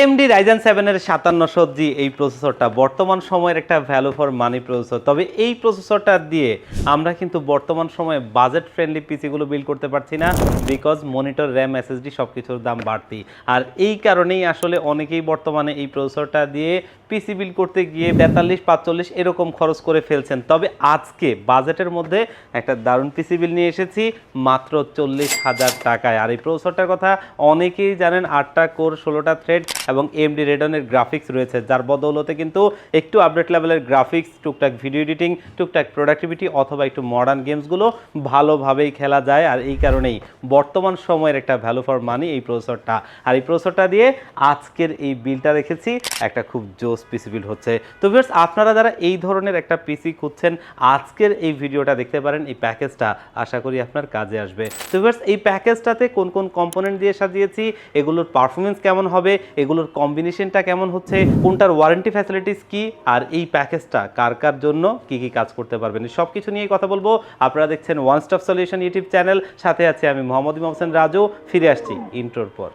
MD Ryzen সেভেনের সাতান্নশো জি এই প্রসেসরটা বর্তমান সময়ের একটা ভ্যালু ফর মানি প্রসেসর তবে এই প্রসেসরটা দিয়ে আমরা কিন্তু বর্তমান সময়ে বাজেট ফ্রেন্ডলি পিসিগুলো বিল করতে পারছি না বিকজ মনিটর র্যাম এসএসডি সব কিছুর দাম বাড়তি। আর এই কারণেই আসলে অনেকেই বর্তমানে এই প্রসেসরটা দিয়ে পিসি বিল করতে গিয়ে বেতাল্লিশ, পাঁচচল্লিশ এরকম খরচ করে ফেলছেন। তবে আজকে বাজেটের মধ্যে একটা দারুণ পিসি বিল নিয়ে এসেছি, মাত্র চল্লিশ হাজার টাকায়। আর এই প্রসেসরটার কথা অনেকেই জানেন, আটটা কোর, ষোলোটা থ্রেড এবং এমডি রেডনের গ্রাফিক্স রয়েছে, যার বদৌলতে কিন্তু একটু আপডেট লেভেলের গ্রাফিক্স, টুকটাক ভিডিও এডিটিং, টুকটাক প্রোডাক্টিভিটি অথবা একটু মডার্ন গেমসগুলো ভালোভাবেই খেলা যায়। আর এই কারণেই বর্তমান সময়ের একটা ভ্যালু ফর মানি এই প্রসেসরটা। আর এই প্রসরটা দিয়ে আজকের এই বিলটা রেখেছি, একটা খুব জোস পিসি বিল হচ্ছে। তো ভিউয়ার্স আপনারা যারা এই ধরনের একটা পিসি খুঁজছেন, আজকের এই ভিডিওটা দেখতে পারেন, এই প্যাকেজটা আশা করি আপনার কাজে আসবে। তো ভিউয়ার্স এই প্যাকেজটাতে কোন কোন কম্পোনেন্ট দিয়ে সাজিয়েছি, এগুলোর পারফরমেন্স কেমন হবে, এগুলোর কম্বিনেশনটা কেমন হচ্ছে, কোনটার ওয়ারেন্টি ফ্যাসিলিটিস কি, আর এই প্যাকেজটা কার কার জন্য, কি কি কাজ করতে পারবেন সব কিছু নিয়েই কথা বলব। আপনারা দেখছেন one stop solution YouTube channel সাথে আছে আমি মোহাম্মদ ইমাম হোসেন রাজু, ফিরে আসছি ইন্ট্রোর পর।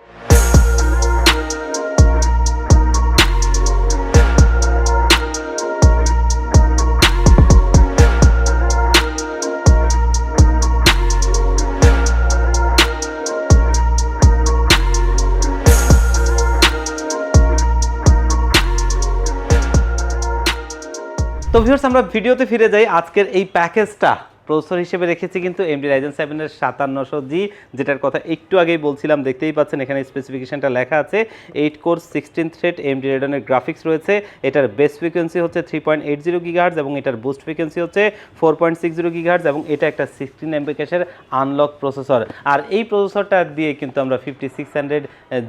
তো ভিউয়ার্স আমরা ভিডিওতে ফিরে যাই আজকের এই প্যাকেজটা। প্রসেসর হিসেবে রেখেছি কিন্তু এমডি রাইজেন সেভেনের সাতান্নশো জি, যেটার কথা একটু আগেই বলছিলাম, দেখতেই পাচ্ছেন এখানে স্পেসিফিকেশনটা লেখা আছে। Eight core sixteen thread AMD রেডনের graphics রয়েছে। এটার বেস ফ্রিকোয়েন্সি হচ্ছে three point eight zero gigahertz এবং এটার বুস্ট ফ্রিকোয়েন্সি হচ্ছে four point six zero gigahertz এবং এটা একটা সিক্সটিন এমবি ক্যাশের আনলক প্রসেসর আর এই প্রসেসরটা দিয়ে কিন্তু আমরা ফিফটি সিক্স হান্ড্রেড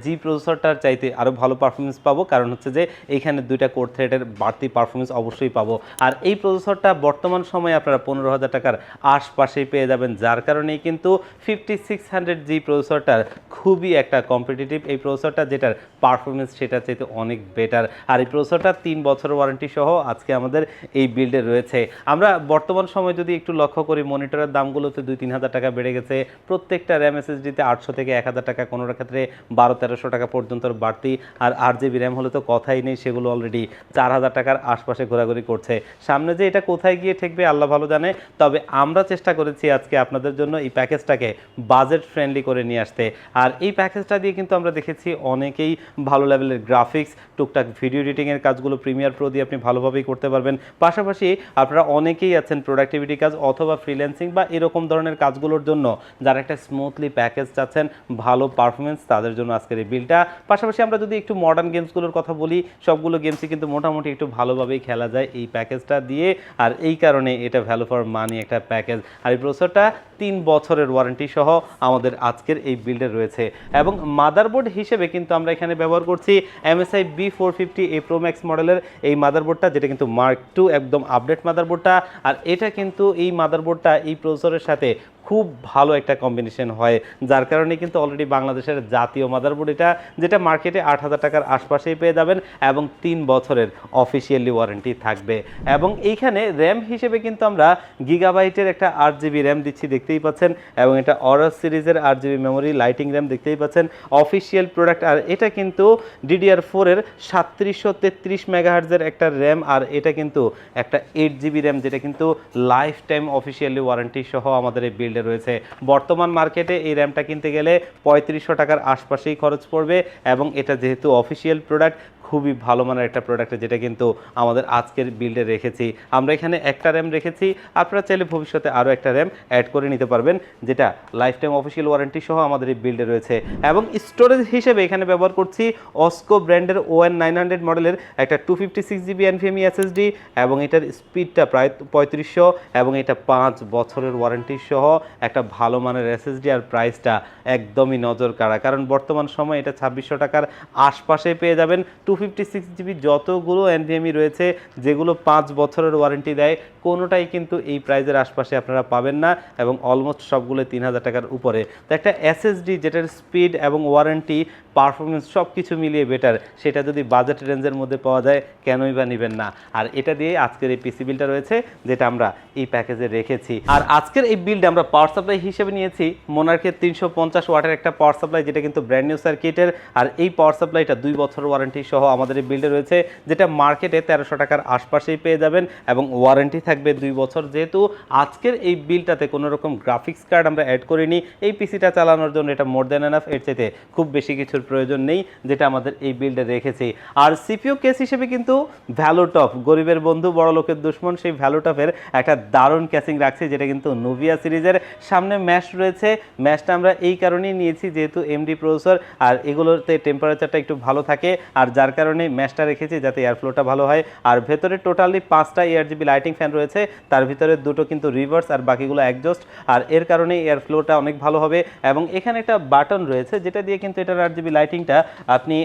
জি প্রসেসরটার চাইতে আরও ভালো পারফরমেন্স পাবো। কারণ হচ্ছে যে এইখানে দুইটা কোর থ্রেডের বাড়তি পারফরমেন্স অবশ্যই পাবো। আর এই প্রসেসরটা বর্তমান সময়ে আপনারা পনেরো হাজার টাকার আশপাশেই পেয়ে যাবেন, যার কারণেই কিন্তু ফিফটি সিক্স হান্ড্রেড জি প্রসেসরটার খুবই একটা কম্পিটিটিভ এই প্রসেসরটা যেটার পারফরমেন্স সেটা চাইতে অনেক বেটার আর এই প্রসেসরটা তিন বছর ওয়ারেন্টি সহ আজকে আমাদের এই বিল্ডে রয়েছে। আমরা বর্তমান সময় যদি একটু লক্ষ্য করি, মনিটরের দামগুলোতে দুই তিন হাজার টাকা বেড়ে গেছে। প্রত্যেকটা র্যাম এসএসডিতে আটশো থেকে এক হাজার টাকা, কোনোটার ক্ষেত্রে বারো তেরোশো টাকা পর্যন্ত বাড়তি। আর আট জিবি র্যাম হলে তো কথাই নেই, সেগুলো অলরেডি চার হাজার টাকার আশপাশে ঘোরাঘুরি করছে। সামনে যে এটা কোথায় গিয়ে ঠেকবে, আল্লাহ ভালো জানে। তবে আমরা চেষ্টা করেছি আজকে আপনাদের জন্য এই প্যাকেজটাকে বাজেট ফ্রেন্ডলি করে নিয়ে আসতে। আর এই প্যাকেজটা দিয়ে কিন্তু আমরা দেখেছি অনেকেই ভালো লেভেলের গ্রাফিক্স টুকটাক ভিডিও এডিটিংয়ের কাজগুলো প্রিমিয়ার প্রো দিয়ে আপনি ভালোভাবেই করতে পারবেন। পাশাপাশি আপনারা অনেকেই আছেন প্রোডাক্টিভিটি কাজ অথবা ফ্রিল্যান্সিং বা এরকম ধরনের কাজগুলোর জন্য যারা একটা স্মুথলি প্যাকেজ চাচ্ছেন, ভালো পারফরমেন্স তাদের জন্য আজকের এই বিলটা। পাশাপাশি আমরা যদি একটু মডার্ন গেমসগুলোর কথা বলি, সবগুলো গেমসই কিন্তু মোটামুটি একটু ভালোভাবেই খেলা যায় এই প্যাকেজটা দিয়ে। আর এই কারণে এটা ভ্যালু ফর মানি একটা প্যাকেজ আর এই প্রসেসরটা তিন বছরের ওয়ারেন্টি সহ আমাদের আজকের এই বিল্ডে রয়েছে। এবং মাদারবোর্ড হিসেবে কিন্তু আমরা এখানে ব্যবহার করছি MSI B four fifty A pro max মডেলের এই মাদারবোর্ডটা যেটা কিন্তু মার্ক টু একদম আপডেট মাদারবোর্ডটা আর এটা কিন্তু এই মাদারবোর্ডটা এই প্রসেসরের সাথে খুব ভালো একটা কম্বিনেশন হয়, যার কারণে কিন্তু অলরেডি বাংলাদেশের জাতীয় মাদারবোর্ড এটা, যেটা মার্কেটে আট হাজার টাকার আশপাশেই পেয়ে যাবেন এবং তিন বছরের অফিসিয়ালি ওয়ারেন্টি থাকবে। এবং এইখানে র্যাম হিসেবে কিন্তু আমরা গিগাবাইটের একটা আট জিবি র্যাম দিচ্ছি দেখতেই পাচ্ছেন এবং এটা অরাস সিরিজের আট জিবি মেমোরি লাইটিং র্যাম দেখতেই পাচ্ছেন। অফিসিয়াল প্রোডাক্ট আর এটা কিন্তু ডিডিআর ফোরের সাতত্রিশশো তেত্রিশ মেগাহার্জের একটা র্যাম আর এটা কিন্তু একটা এইট জিবি র্যাম যেটা কিন্তু লাইফ টাইম অফিসিয়ালি ওয়ারেন্টি সহ আমাদের এই বিল্ডে রয়েছে। বর্তমান মার্কেটে এই র্যামটা কিনতে গেলে পঁয়ত্রিশশো টাকার আশপাশেই খরচ পড়বে, এবং এটা যেহেতু অফিসিয়াল প্রোডাক্ট খুবই ভালো মানের একটা প্রোডাক্ট যেটা কিন্তু আমাদের আজকের বিল্ডে রেখেছি। আমরা এখানে একটা র্যাম রেখেছি। আপনারা চাইলে ভবিষ্যতে আরও একটা র্যাম অ্যাড করে নিতে পারবেন, যেটা লাইফ টাইম অফিসিয়াল ওয়ারেন্টি সহ আমাদের এই বিল্ডে রয়েছে। এবং স্টোরেজ হিসেবে এখানে ব্যবহার করছি অস্কো ব্র্যান্ডের ও এন নাইন হান্ড্রেড মডেলের একটা two fifty six GB NVMe SSD এবং এটার স্পিডটা প্রায় পঁয়ত্রিশশো এবং এটা পাঁচ বছরের ওয়ারেন্টি সহ একটা ভালো মানের এসএসডি আর প্রাইসটা একদমই নজর কাড়া। কারণ বর্তমান সময় এটা ছাব্বিশশো টাকার আশপাশে পেয়ে যাবেন টু ফিফটি সিক্স জিবি যতগুলো এনভিএমই রয়েছে, যেগুলো পাঁচ বছরের ওয়ারেন্টি দেয়, কোনোটাই কিন্তু এই প্রাইজের আশপাশে আপনারা পাবেন না এবং অলমোস্ট সবগুলো তিন হাজার টাকার উপরে। তো একটা এসএসডি যেটার স্পিড এবং ওয়ারেন্টি পারফরমেন্স সব কিছু মিলিয়ে বেটার সেটা যদি বাজেট রেঞ্জের মধ্যে পাওয়া যায়, কেনই বা নেবেন না? আর এটা দিয়ে আজকের এই পিসি বিলটা রয়েছে, যেটা আমরা এই প্যাকেজে রেখেছি। আর আজকের এই বিলটা আমরা পাওয়ার সাপ্লাই হিসেবে নিয়েছি মোনার্কের তিনশো পঞ্চাশ ওয়াটের একটা পাওয়ার সাপ্লাই যেটা কিন্তু ব্র্যান্ড নিউ সার্কিটের আর এই পাওয়ার সাপ্লাইটা দুই বছর ওয়ারেন্টি সহ আমাদের এই বিল্ডে রয়েছে, যেটা মার্কেটে তেরোশো টাকার আশপাশেই পেয়ে যাবেন, এবং ওয়ারেন্টি থাকবে দুই বছর। যেহেতু আজকের এই বিলটাতে কোনো রকম গ্রাফিক্স কার্ড আমরা অ্যাড করিনি, এই পিসিটা চালানোর জন্য এটা মোর দেন এনাফ এর চাইতে খুব বেশি কিছুর প্রয়োজন নেই, যেটা আমাদের এই বিল্ডে রেখেছি। আর সিপিও কেস হিসেবে কিন্তু ভ্যালোটপ গরিবের বন্ধু, বড় লোকের দুশ্মন, সেই ভ্যালোটপের একটা দারুণ ক্যাসিং রাখছি, যেটা কিন্তু নোভিয়া সিরিজের সামনে ম্যাশ রয়েছে। ম্যাশটা আমরা এই কারণেই নিয়েছি, যেহেতু এমডি প্রসেসর আর এগুলোতে টেম্পারেচারটা একটু ভালো থাকে, আর যার কারণে ম্যাশটা রেখেছি, যাতে এয়ারফ্লোটা ভালো হয়। আর ভেতরে টোটালি পাঁচটা এয়ারজিবি লাইটিং ফ্যান রয়েছে, তার ভিতরে দুটো কিন্তু রিভার্স আর বাকিগুলো একজস্ট আর এর কারণে এয়ারফ্লোটা অনেক ভালো হবে। এবং এখানে একটা বাটন রয়েছে, যেটা দিয়ে কিন্তু এটার আর জিবি লাইটিংটা আপনি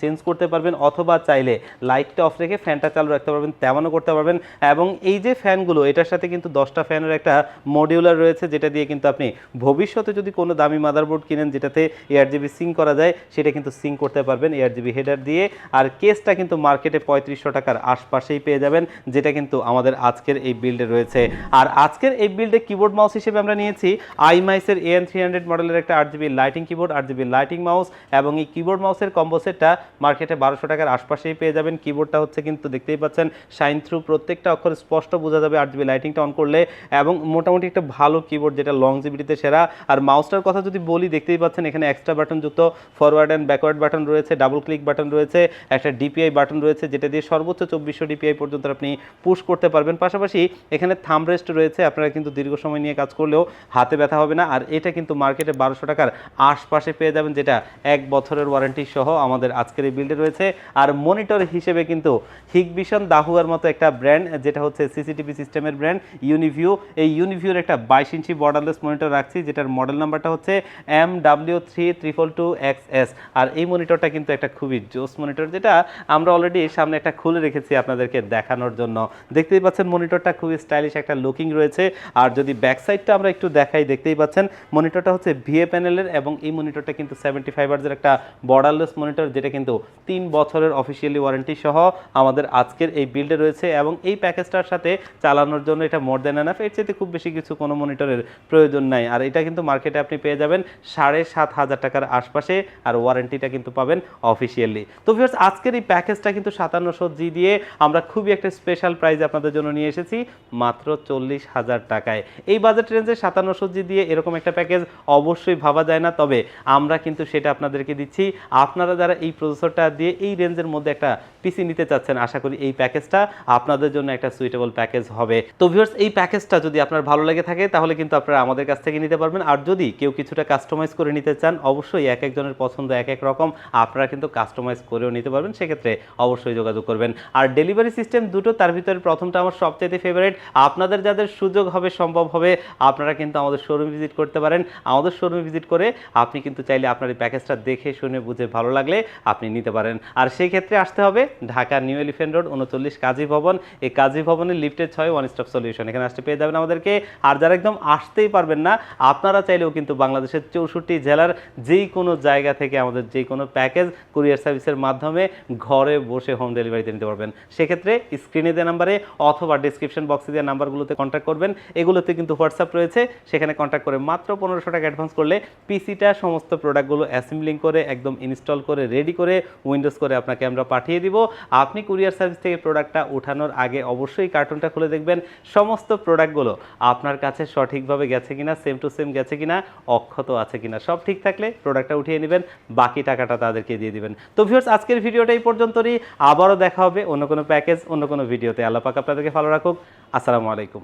চেঞ্জ করতে পারবেন অথবা চাইলে লাইটটা অফ রেখে ফ্যানটা চালু রাখতে পারবেন, তেমনও করতে পারবেন। এবং এই যে ফ্যানগুলো এটার সাথে কিন্তু দশটা ফ্যানের একটা মডিউলার রয়েছে, যেটা দিয়ে কিন্তু আপনি ভবিষ্যতে যদি কোনো দামি মাদারবোর্ড কিনেন, যেটাতে এয়ার জিবি সিং করা যায়, সেটা কিন্তু সিং করতে পারবেন এয়ার জিবি হেডার দিয়ে। আর কেসটা কিন্তু মার্কেটে পঁয়ত্রিশশো টাকার আশপাশেই পেয়ে যাবেন, যেটা কিন্তু আমাদের আজকের এই বিল্ডে রয়েছে। আর আজকের এই বিল্ডে কিবোর্ড মাউস হিসেবে আমরা নিয়েছি আইমাইসের এন থ্রি হান্ড্রেড মডেলের একটা আট জিবি লাইটিং কিবোর্ড আট জিবি লাইটিং মাউস এবং এই কিবোর্ড মাউসের কম্বো সেটটা মার্কেটে বারোশো টাকার আশপাশেই পেয়ে যাবেন। কিবোর্ডটা হচ্ছে কিন্তু দেখতেই পাচ্ছেন শাইন থ্রু প্রত্যেকটা অক্ষর স্পষ্ট বোঝা যাবে আর জিবি লাইটিংটা অন করলে এবং মোটামুটি একটা ভালো কিবোর্ড যেটা লং জিবিটিতে সেরা। আর মাউসটার কথা যদি বলি, দেখতেই পাচ্ছেন এখানে এক্সট্রা বাটন যুক্ত ফরওয়ার্ড অ্যান্ড ব্যাকওয়ার্ড বাটন রয়েছে ডাবল ক্লিক বাটন রয়েছে, একটা ডিপিআই বাটন রয়েছে, যেটা দিয়ে সর্বোচ্চ চব্বিশশো ডিপিআই পর্যন্ত আপনি পুশ করতে পারবেন। পাশাপাশি এখানে থাম রেস্ট রয়েছে, আপনারা কিন্তু দীর্ঘ সময় নিয়ে কাজ করলেও হাতে ব্যথা হবে না। আর এটা কিন্তু মার্কেটে বারোশো টাকার আশপাশে পেয়ে যাবেন, যেটা এক বছরের ওয়ারেন্টি সহ আমাদের আজকের এই বিল্ডে রয়েছে। আর মনিটর হিসেবে কিন্তু হিগভিশন দাহুয়ার মতো একটা ব্র্যান্ড যেটা হচ্ছে সিসিটিভি সিস্টেমের ব্র্যান্ড ইউনিভিউ এই ইউনিভিউর একটা বাইশ ইঞ্চি বর্ডারলেস মনিটর রাখছি, যেটার মডেল নাম্বারটা হচ্ছে M W three triple two X S আর এই মনিটরটা কিন্তু একটা খুবই জোস মনিটর যেটা আমরা অলরেডি সামনে একটা খুলে রেখেছি আপনাদেরকে দেখানোর জন্য। দেখতেই পাচ্ছেন মনিটরটা খুবই স্টাইলিশ একটা লুকিং রয়েছে। আর যদি ব্যাক সাইডটা আমরা একটু দেখাই, দেখতেই পাচ্ছেন মনিটরটা হচ্ছে ভিএ প্যানেলের এবং এই মনিটরটা কিন্তু সেভেন্টি ফাইভ আর্সের একটা বর্ডারলেস মনিটর যেটা কিন্তু তিন বছরের অফিসিয়ালি ওয়ারেন্টি সহ আমাদের আজকের এই বিল্ডে রয়েছে এবং এই প্যাকেজটার সাথে চালানোর জন্য এটা মোর দেন এনাফ এর চাইতে খুব বেশি কিছু কোনো মনিটরের প্রয়োজন নাই। আর এটা কিন্তু মার্কেটে আপনি পেয়ে যাবেন সাড়ে সাত হাজার টাকার আশপাশে আর ওয়ারেন্টিটা কিন্তু পাবেন অফিসিয়ালি তো ভিউয়ার্স আজকের এই প্যাকেজটা কিন্তু সাতান্নশো জি দিয়ে আমরা খুবই একটা স্পেশাল প্রাইজ আপনাদের জন্য নিয়ে এসেছি, মাত্র চল্লিশ হাজার টাকায়। এই বাজেট রেঞ্জে সাতান্নশো জি দিয়ে এরকম একটা প্যাকেজ অবশ্যই ভাবা যায় না, তবে আমরা কিন্তু সেটা আপনাদেরকে দিচ্ছি। আপনারা যারা এই প্রসেসরটা দিয়ে এই রেঞ্জের মধ্যে একটা পিসি নিতে চাচ্ছেন, আশা করি এই প্যাকেজটা আপনাদের জন্য একটা সুইটেবল প্যাকেজ হবে। তো ভিউয়ার্স এই প্যাকেজটা যদি আপনার ভালো লেগে থাকে, তাহলে কিন্তু আপনারা আমাদের কাছ থেকে নিতে পারবেন। আর যদি কেউ কিছুটা কাস্টমাইজ করে নিতে চান, অবশ্যই এক একজনের পছন্দ এক এক রকম, আপনারা কিন্তু কাস্টমাইজ করেও নিতে পারবেন। সেক্ষেত্রে অবশ্যই যোগাযোগ করবেন। আর ডেলিভারি সিস্টেম দুটো, তার ভিতরে প্রথমটা আমার সবচেয়ে ফেভারিট আপনাদের যাদের সুযোগ হবে, সম্ভব হবে, আপনারা কিন্তু আমাদের শোরুম ভিজিট করতে পারেন। আমাদের শোরুমে ভিজিট করে আপনি কিন্তু চাইলে আপনার এই প্যাকেজটা দেখে শুনে, বুঝে ভালো লাগলে আপনি নিতে পারেন। আর সেই ক্ষেত্রে আসতে হবে ঢাকা নিউ এলিফেন্ট রোড, উনচল্লিশ কাজী ভবন। এই কাজী ভবনের লিফটের ছয় ওয়ান স্টপ সলিউশন এখানে আসতে পেয়ে যাবেন আমাদেরকে। আর যারা একদম আসতেই পারবেন না, আপনারা চাইলেও কিন্তু বাংলাদেশের চৌষট্টি জেলার যেই কোনো জায়গা থেকে আমাদের যে কোনো প্যাকেজ কুরিয়ার সার্ভিসের মাধ্যমে ঘরে বসে হোম ডেলিভারিতে নিতে পারবেন। সেক্ষেত্রে স্ক্রিনে দেওয়া নাম্বারে অথবা ডিসক্রিপশন বক্সে দেওয়া নাম্বারগুলোতে কন্ট্যাক্ট করবেন। এগুলোতে কিন্তু হোয়াটসঅ্যাপ রয়েছে। সেখানে কন্ট্যাক্ট করে মাত্র পনেরোশো টাকা অ্যাডভান্স করলে পিসিটা সমস্ত প্রোডাক্টগুলো অ্যাসেম্বলিং করে, একদম ইনস্টল করে রেডি করে উইন্ডোজ করে আপনাকে আমরা পাঠিয়ে দিব। আপনি কুরিয়ার সার্ভিস থেকে প্রোডাক্টটা ওঠানোর আগে অবশ্যই কার্টুনটা খুলে দেখবেন। সমস্ত প্রোডাক্টগুলো আপনার কাছে সঠিকভাবে গেছে কিনা সেম টু সেম গেছে কিনা, অক্ষত আছে কিনা, সব ঠিক থাকলে প্রোডাক্টটা উঠিয়ে নেবেন। বাকি টাকাটা তাদেরকে দিয়ে দিবেন। তো ভিউয়ার্স আজকের ভিডিওটা এই পর্যন্তই। আবারও দেখা হবে অন্য কোনো প্যাকেজ অন্য কোনো ভিডিওতে আল্লাহ পাক আপনাদেরকে ভালো রাখুক। আসসালামু আলাইকুম।